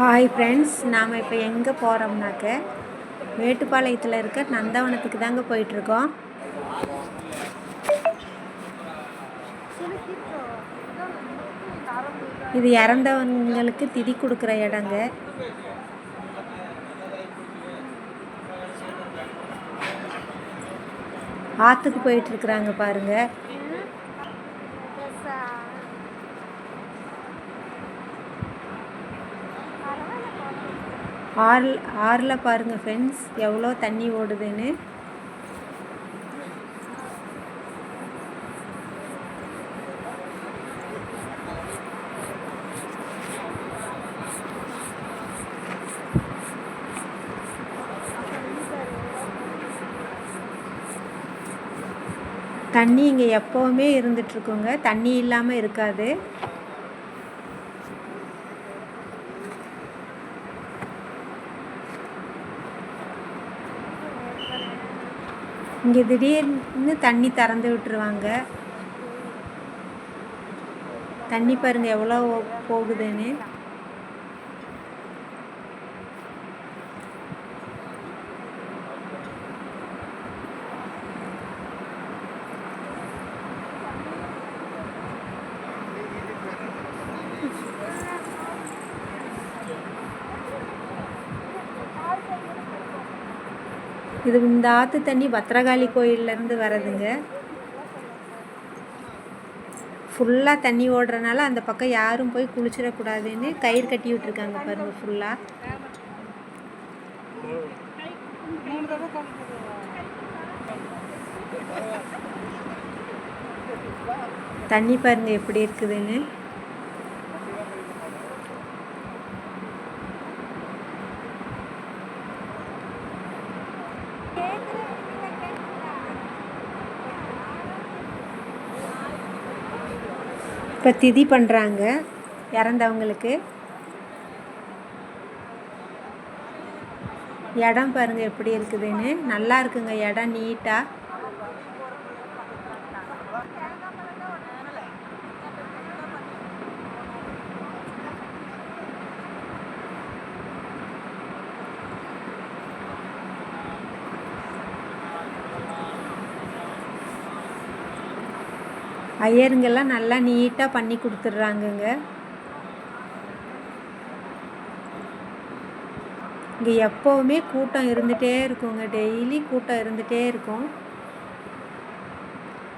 Hi friends நாம் இப்போ எங்கே போகிறோம்னாக்க மேட்டுப்பாளையத்தில் இருக்க நந்தவனத்துக்கு தாங்க போயிட்டுருக்கோம். இது இறந்தவங்களுக்கு திதி கொடுக்குற இடங்க. ஆற்றுக்கு போயிட்டுருக்குறாங்க பாருங்கள் ஆறு ஆறில் பாருங்கள் ஃப்ரெண்ட்ஸ் எவ்வளோ தண்ணி ஓடுதுன்னு. தண்ணி இங்கே எப்போவுமே இருந்துகிட்ருக்குங்க தண்ணி இல்லாமல் இருக்காது. இங்கே திடீர்னு தண்ணி திறந்து விட்டுருவாங்க. தண்ணி பாருங்கள் எவ்வளோ போகுதுன்னு. இது இந்த ஆற்று தண்ணி பத்திரகாளி கோயிலேருந்து வரதுங்க ஃபுல்லாக தண்ணி ஓடுறனால அந்த பக்கம் யாரும் போய் குளிச்சிடக்கூடாதுன்னு கயிறு கட்டி விட்டுருக்காங்க பாருங்கள் ஃபுல்லாக தண்ணி பாருங்கள் எப்படி இருக்குதுன்னு. இப்போ திதி பண்ணுறாங்க இறந்தவங்களுக்கு. இடம் பாருங்கள் எப்படி இருக்குதுன்னு. நல்லா இருக்குங்க இடம் நீட்டாக ஐயருங்கெல்லாம் நல்லா நீட்டாக பண்ணி கொடுத்துட்றாங்கங்க. இங்கே எப்போவுமே கூட்டம் இருந்துகிட்டே இருக்குங்க. டெய்லி கூட்டம் இருந்துகிட்டே இருக்கும்.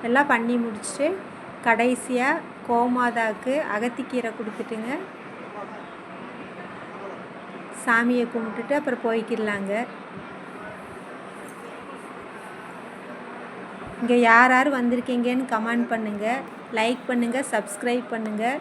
எல்லாம் பண்ணி முடிச்சுட்டு கடைசியாக கோமாதாவுக்கு அகத்திக்கீரை கொடுத்துட்டுங்க. சாமியை கும்பிட்டுட்டு அப்புறம் போய்க்கிடலாங்க. இங்கே யார் யார் வந்திருக்கீங்கன்னு கமெண்ட் பண்ணுங்கள் லைக் பண்ணுங்கள் சப்ஸ்கிரைப் பண்ணுங்கள்